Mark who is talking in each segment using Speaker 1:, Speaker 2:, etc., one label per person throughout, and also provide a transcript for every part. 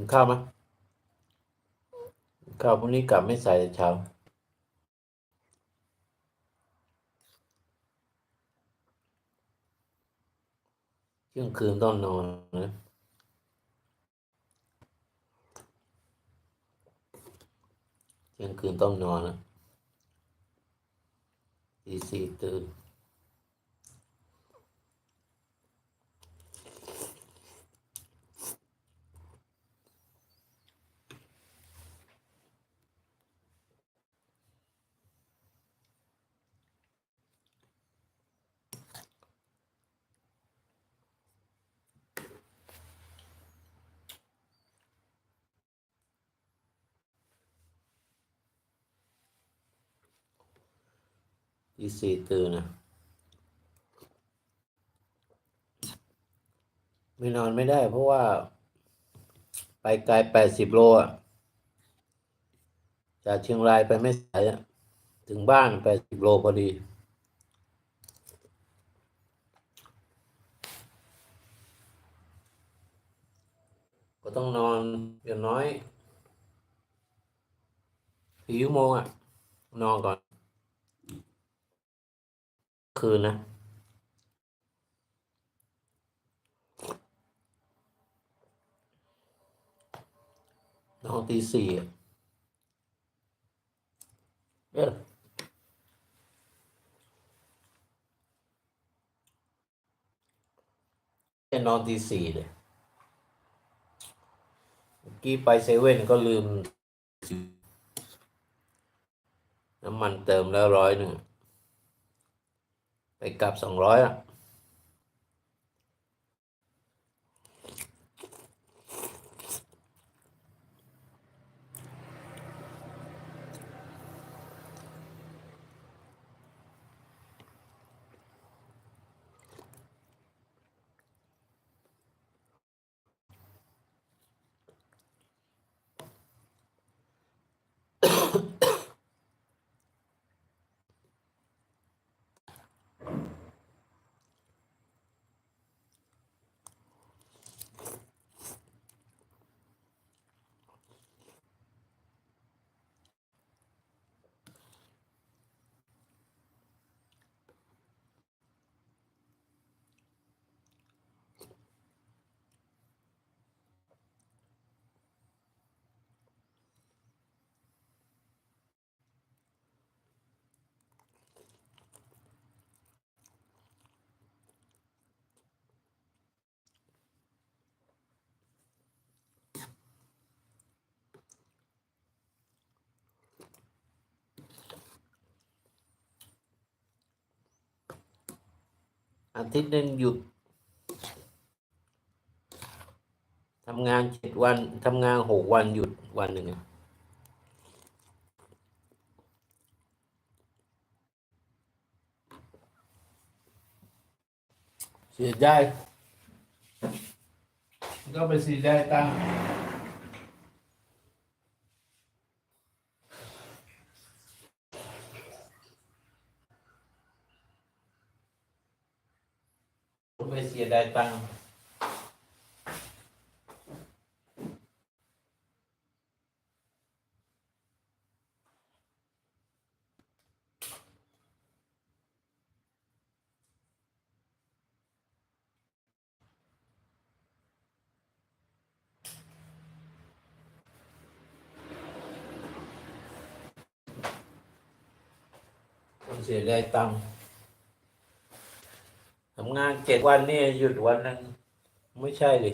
Speaker 1: กินข้าวไหมกินข้าวพรุ่งนี้กลับไม่ใส่เช้าเที่ยงคืนต้องนอนนะเที่ยงคืนต้องนอนนะตีสี่ตื่น ตีสี่ตื่นนะไม่นอนไม่ได้ เพราะว่า ไปไกลแปดสิบโลอะจากเชียงรายไปไม่สายอะถึงบ้านแปดสิบโลพอดี ก็ต้องนอนอย่างน้อยสี่ชั่วโมงอะ นอนก่อน คืนนะ นอนตีสี่เออจะนอนตีสี่เลยเมื่อกี้ไปเซเว่นก็ลืม น้ำมันเติมแล้วร้อยหนึ่ง ไปกลับสองร้อยอะ อาทิตย์หนึ่งหยุดทำงานเจ็ดวันทำงานหกวันหยุดวันหนึ่งเสียได้ก็ไปเสียได้ตัง ไปเสียได้ตังค์คนเสียได้ตังค์ทำงานเจ็ดวันนี่หยุดวันหนึงไม่ใช่ดิ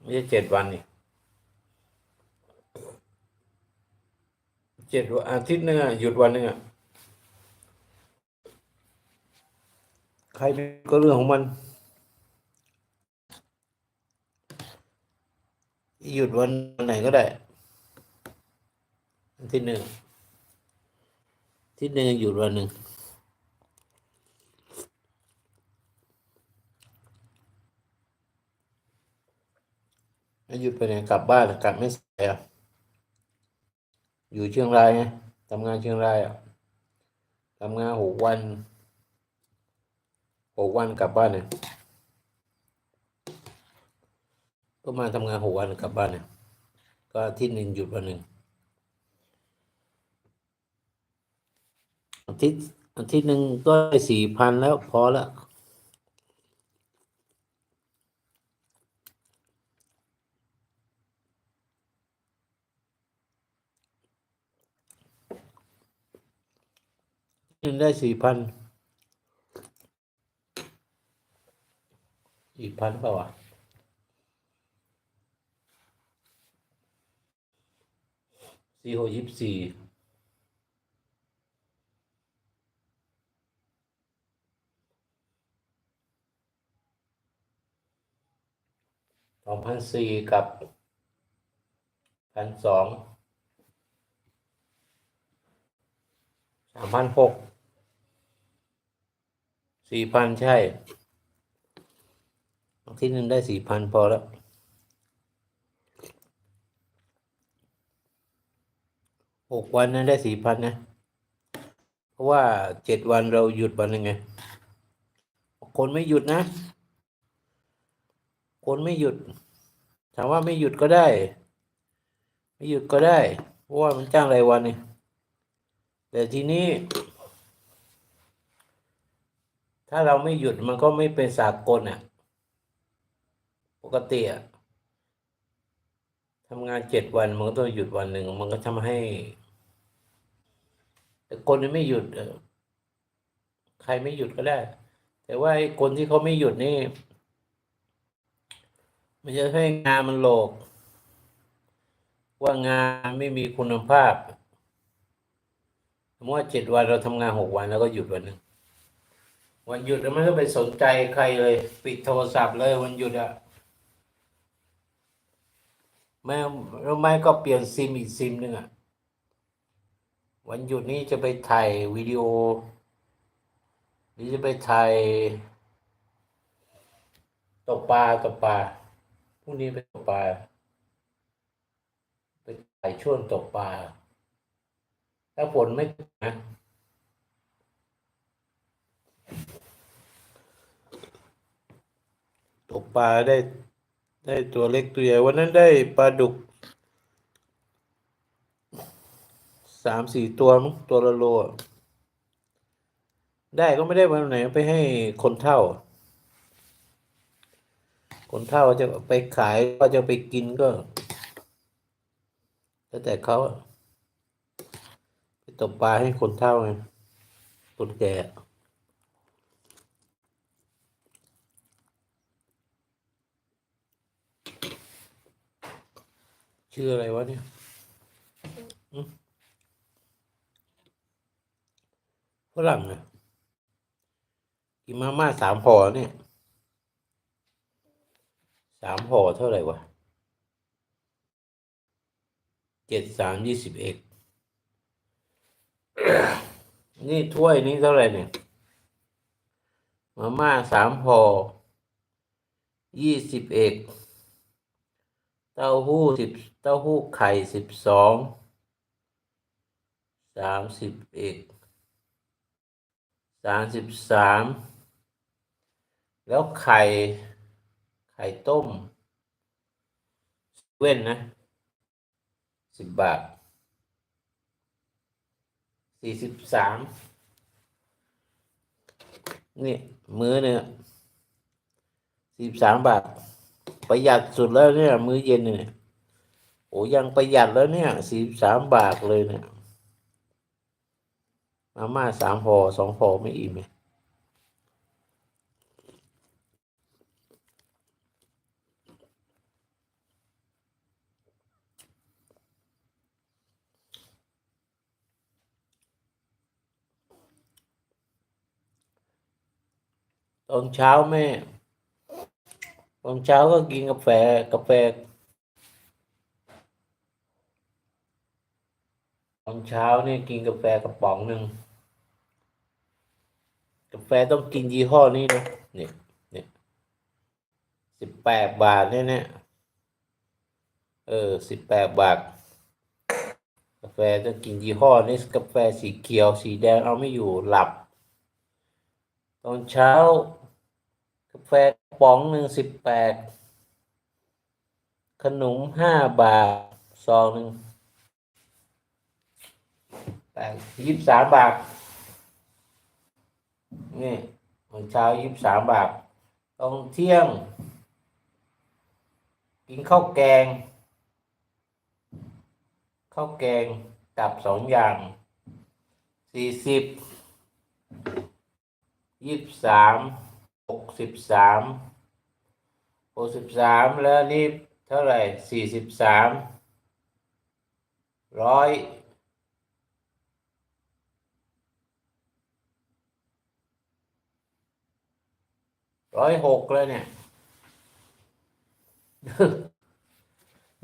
Speaker 1: ไม่ใช่เจ็ดวันนี่เจ็ดวันอาทิตย์หนึงอะหยุดวันหนึงอะใครก็เรื่องของมัน หยุดวันไหนก็ได้ทิตย์หนึ่งทิตย์หนึ่งหยุดวันหนึ่ง แล้วหยุดไปไหนกลับบ้านกลับไม่ใส่อะอยู่เชียงรายไงทำงานเชียงรายอะทำงานหกวันหกวันกลับบ้านเนี่ยก็มาทำงานหกวันกลับบ้านเนี่ย ก็ทิตย์หนึ่งหยุดวันหนึ่งอาทิตย์อาทิตย์หนึ่งก็สี่พันแล้วพอแล้ว หนึ่งได้สี่พันสี่พันเปล่าวะสี่หกยี่สิบสี่สองพันสี่กับพันสองสามพันหก สี่พันใช่ที่หนึ่งได้สี่พันพอแล้ว หกวันนั้นได้สี่พันนะ เพราะว่าเจ็ดวันเราหยุดวันหนึ่งไง คนไม่หยุดนะ คนไม่หยุด ถามว่าไม่หยุดก็ได้ ไม่หยุดก็ได้ เพราะว่ามันจ้างรายวันนี่แต่ทีนี้ ถ้าเราไม่หยุดมันก็ไม่เป็นสากลอะ ปกติอะทำงานเจ็ดวันมันก็ต้องหยุดวันหนึ่งมันก็ทำให้ แต่คนที่ไม่หยุดใครไม่หยุดก็ได้ แต่ว่าไอ้คนที่เขาไม่หยุดนี่ มันจะให้งานมันโหลก ว่างานไม่มีคุณภาพสมมติว่าเจ็ดวันเราทำงานหกวันแล้วก็หยุดวันหนึ่ง วันหยุดเราไม่ต้องไปสนใจใครเลย ปิดโทรศัพท์เลยวันหยุดอะไม่เราไม่ก็เปลี่ยนซิมอีกซิมหนึ่งอะวันหยุดนี้จะไปถ่ายวิดีโอ หรือจะไปถ่ายตกปลาตกปลาพรุ่งนี้ไปตกปลาไปถ่ายช่วงตกปลาถ้าฝนไม่นะ ตกปลาได้ ได้ตัวเล็กตัวใหญ่วันนั้นได้ปลาดุกสามสี่ตัวมั้งตัวละโล ได้ก็ไม่ได้วันไหนไปให้คนเท่า คนเท่าจะไปขายก็จะไปกินก็แล้วแต่เขาไปตกปลาให้คนเท่าไงคนแก่ ชื่ออะไรวะเนี่ยฝรั่งอะกินมาม่าสามห่อเนี่ยสามห่อเท่าไหร่วะเจ็ดสามยี่สิบเอ็ดนี่ถ้วยนี้เท่าไหร่เนี่ย มาม่าสามห่อยี่สิบเอ็ด เต้าหู้สิบเต้าหู้ไข่สิบสองสามสิบเอ็ดสามสิบสามแล้วไข่ ไข่ต้มเว้นนะสิบบาทสี่สิบสามนี่ มื้อเนี่ยสี่สิบสามบาท ประหยัดสุดแล้วเนี่ย มื้อเย็นเนี่ยโอ้ยังประหยัดแล้วเนี่ยสี่สิบสามบาทเลยเนี่ยมาม่าสามห่อสองห่อไม่อิ่มเลยตอนเช้าแม่ ตอนเช้าก็กินกาแฟกาแฟตอนเช้าเนี่ยกินกาแฟกระป๋องหนึ่งกาแฟต้องกินยี่ห้อนี้นะเนี่ยเนี่ยสิบแปดบาทเนี่ยเนี่ยเออสิบแปดบาท กาแฟต้องกินยี่ห้อนี้กาแฟสีเขียวสีแดงเอาไม่อยู่หลับ ตอนเช้า กาแฟ ป๋องหนึ่งสิบแปดขนมห้าบาทซองหนึ่งแปดยี่สิบสามบาท นี่มื้อเช้ายี่สิบสามบาทตอนเที่ยง กินข้าวแกง ข้าวแกงกับสองอย่างสี่สิบยี่สิบสามหกสิบสาม หกสิบสามแล้วนี่เท่าไหร่สี่สิบสามร้อยร้อยหกแล้วเนี่ย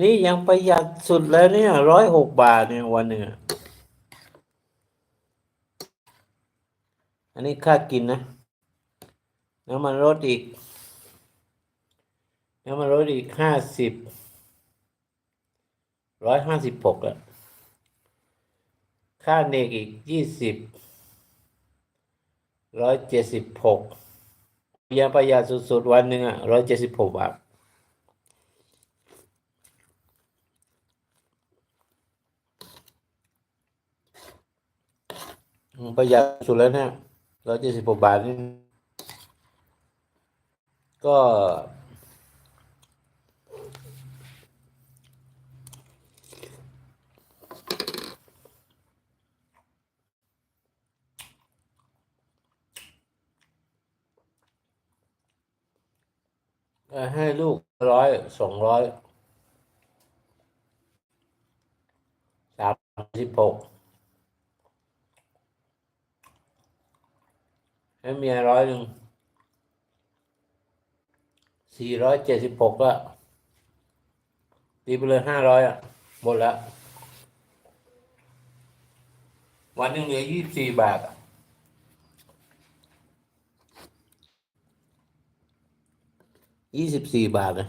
Speaker 1: นี่ยังประหยัดสุดแล้วเนี่ยร้อยหกบาทเนี่ยวันหนึ่งอะอันนี้ค่ากินนะน้ำมันรถอีก น้ำมันรถอีกห้าสิบร้อยห้าสิบหกอะค่าเนกอีกยี่สิบร้อยเจ็ดสิบหกยังประหยัดสุดๆวันหนึ่งอะร้อยเจ็ดสิบหกบาทประหยัดสุดแล้วเนี่ยร้อยเจ็ดสิบหกบาทนี่ก็ ให้ลูกร้อยสองร้อยสามสิบหกให้เมียร้อยหนึ่งสี่ร้อยเจ็ดสิบหกก็ตีไปเลยห้าร้อยอะ หมดล้ววันหนึ่งเหลือยี่สิบสี่บาทอะ ยี่สิบสี่บาทนะ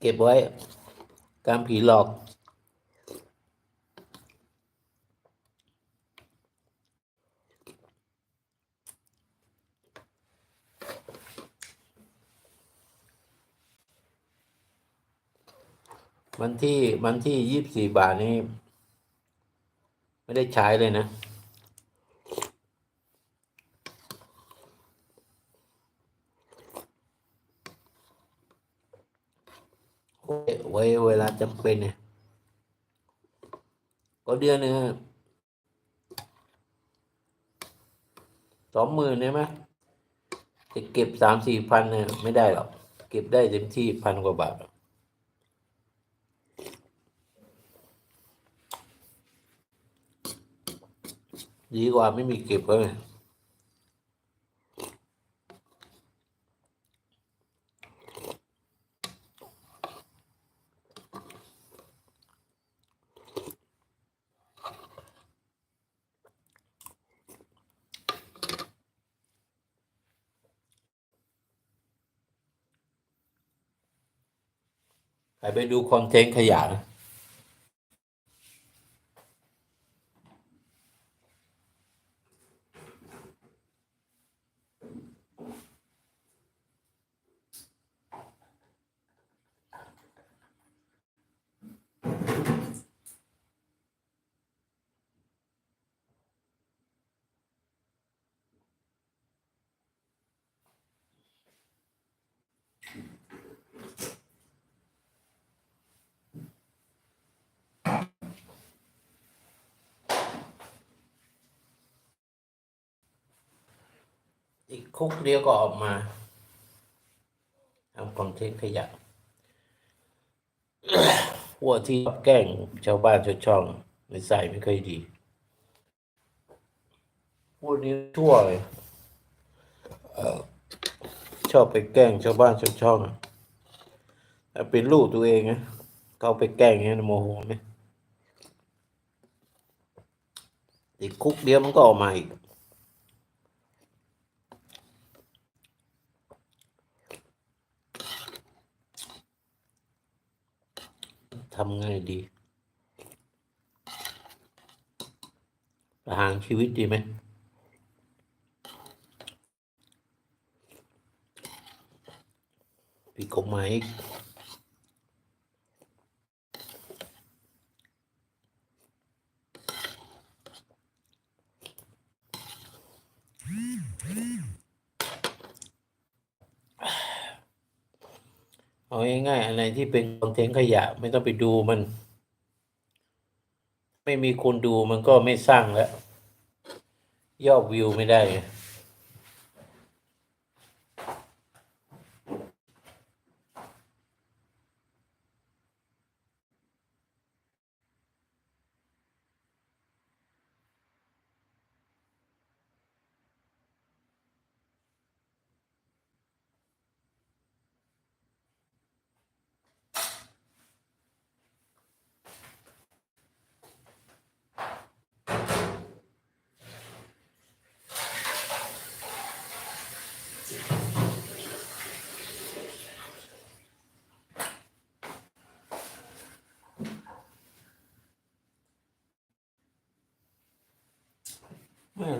Speaker 1: เก็บไว้ การผีหลอกวันที่วันที่ยี่สิบสี่บาทนี้ ไม่ได้ใช้เลยนะ ไว้เวลาจำเป็นเนี่ยก็เดือนหนึงสองหมื่นใช่ไหมจะเก็บสามสี่พันเนี่ยไม่ได้หรอก เก็บได้เต็มที่พันกว่าบาทดีกว่าไม่มีเก็บเลย ไปดูคอนเทนต์ขยะนะ อีกคุกเดียวก็ออกมาทำคอนเทนต์ขยะพวกที่แกล้งชาวบ้านชาวช่องนิสัยไม่เคยดี พวกนี้ชั่วเลยชอบไปแกล้งชาวบ้านชาวช่องถ้าเป็นลูกตัวเองนะเขาไปแกล้งอย่างนี้นะโมโหไหมอีกคุกเดียวมันก็ออกมาอีก ทำไงดี ประหารชีวิตดีไหมผิดกฎหมายอีก เอาง่ายๆอะไรที่เป็นคอนเทนต์ขยะ ไม่ต้องไปดูมัน ไม่มีคนดูมันก็ไม่สร้างแล้ว ยอดวิวไม่ได้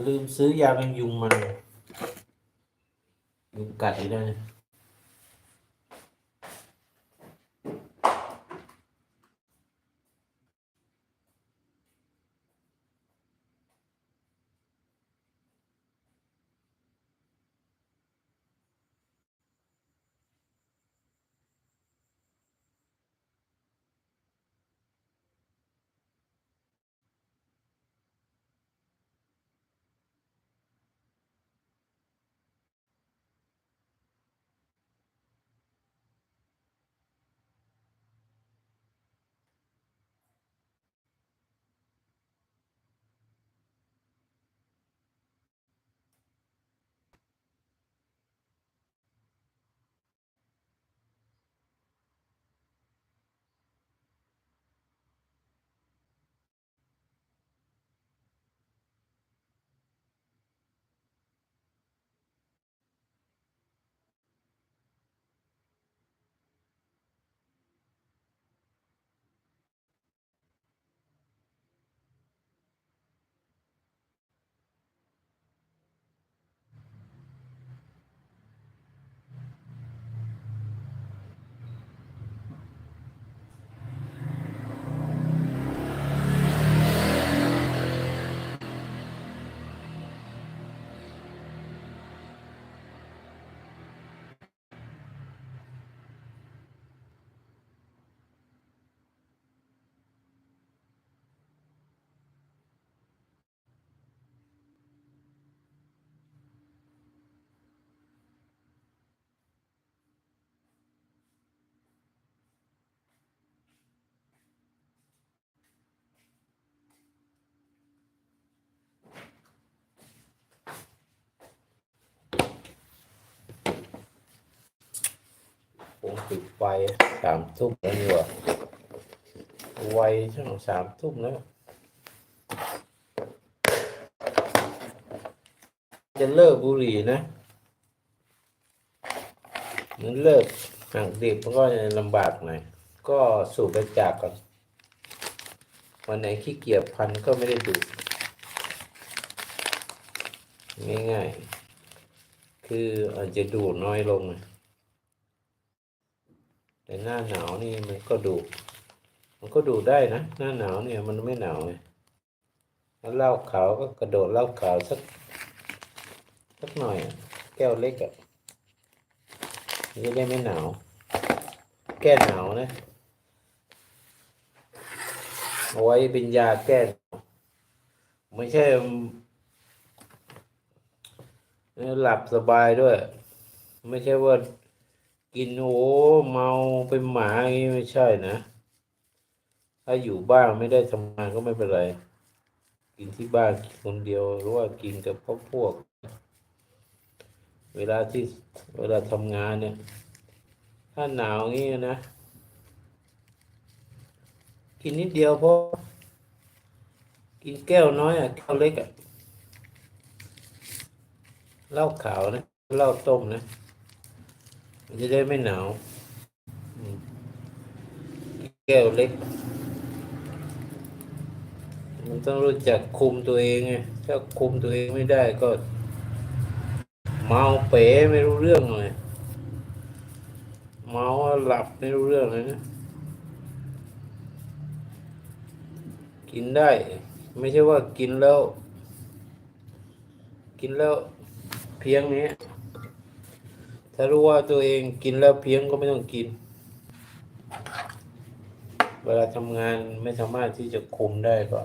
Speaker 1: ลืมซื้อยากันยุงมายุงกัดอีกแล้ว ผมปิดไฟสามทุ่มแล้วดีกว่าไวช่างสามทุ่มแล้ว จะเลิกบุหรี่นะมันเลิกห่างดิบมันก็จะลำบากหน่อย ก็สูบไปจากก่อน วันไหนขี้เกียจพันก็ไม่ได้ดูง่ายๆ คืออาจจะดูน้อยลงนะ แต่หน้าหนาวนี่มันก็ดู มันก็ดูได้นะ หน้าหนาวเนี่ยมันไม่หนาวไงแล้วเหล้าขาวก็กระโดดเหล้าขาวสักสักหน่อย แก้วเล็กอะ่ะมันจะได้ไม่หนาว แก้หนาวนะเอาไว้เป็นยาแก้ไม่ใช่หลับสบายด้วย ไม่ใช่ว่า กินโอ้เมาเป็นหมาอย่างนี้ไม่ใช่นะ ถ้าอยู่บ้านไม่ได้ทำงานก็ไม่เป็นไร กินที่บ้านคนเดียวหรือว่ากินกับพวกพวก เวลาที่เวลาทำงานเนี่ย ถ้าหนาวงี้นะ กินนิดเดียวพอกินแก้วน้อยอะแก้วเล็กอะเหล้าขาวนะเหล้าต้มนะ มันจะได้ไม่หนาวอืมแก้วเล็ก มันต้องรู้จักคุมตัวเองไงถ้าคุมตัวเองไม่ได้ก็ เมาเป๋ไม่รู้เรื่องเลยเมาหลับไม่รู้เรื่องเลยนะกินได้ ไม่ใช่ว่ากินแล้ว กินแล้วเพียงนี้ ถ้ารู้ว่าตัวเองกินแล้วเพี้ยงก็ไม่ต้องกิน เวลาทำงานไม่สามารถที่จะคุมได้ก็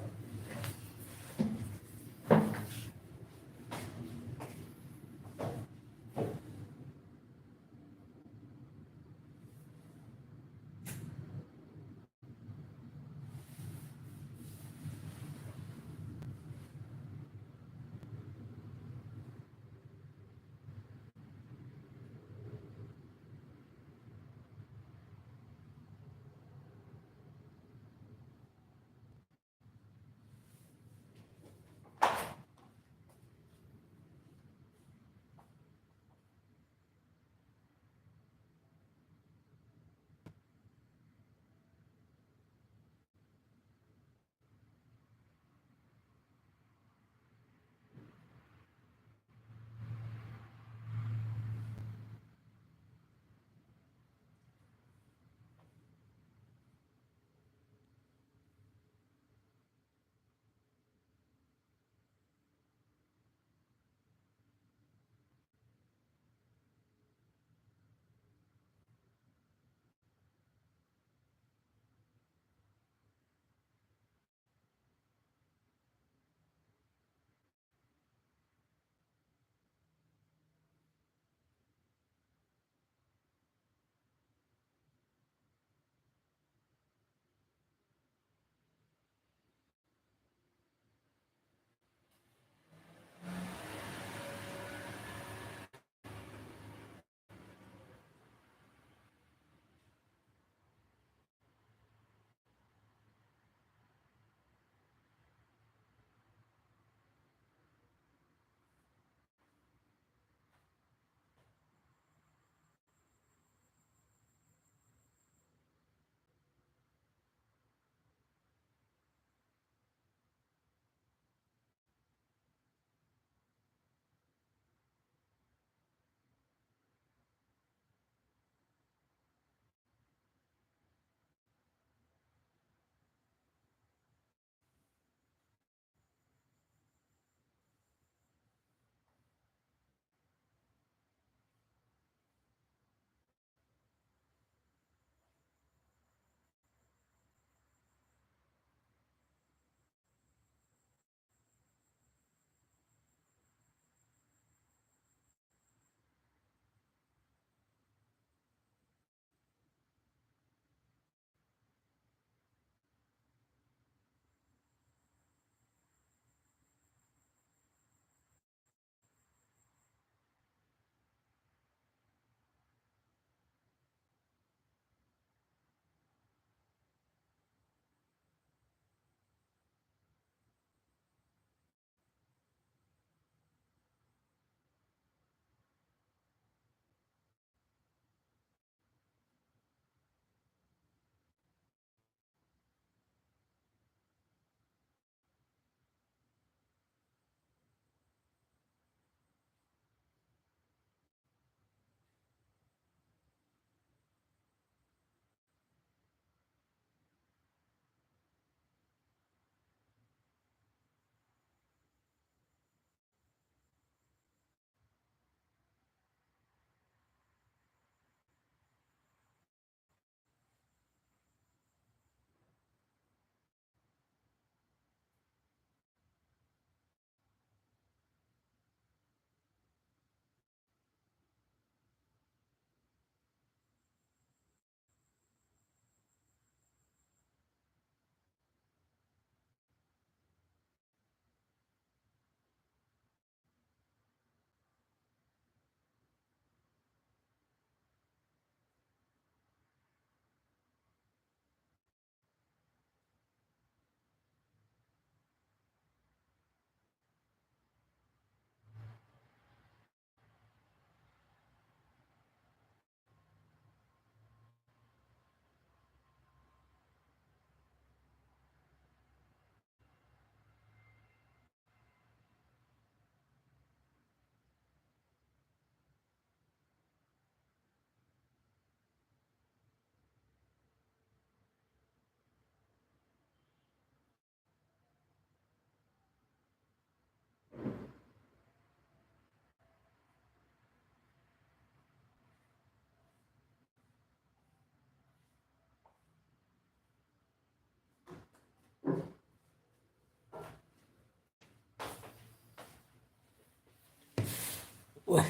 Speaker 1: โอ้ย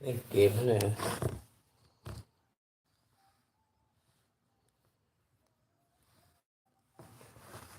Speaker 1: เล่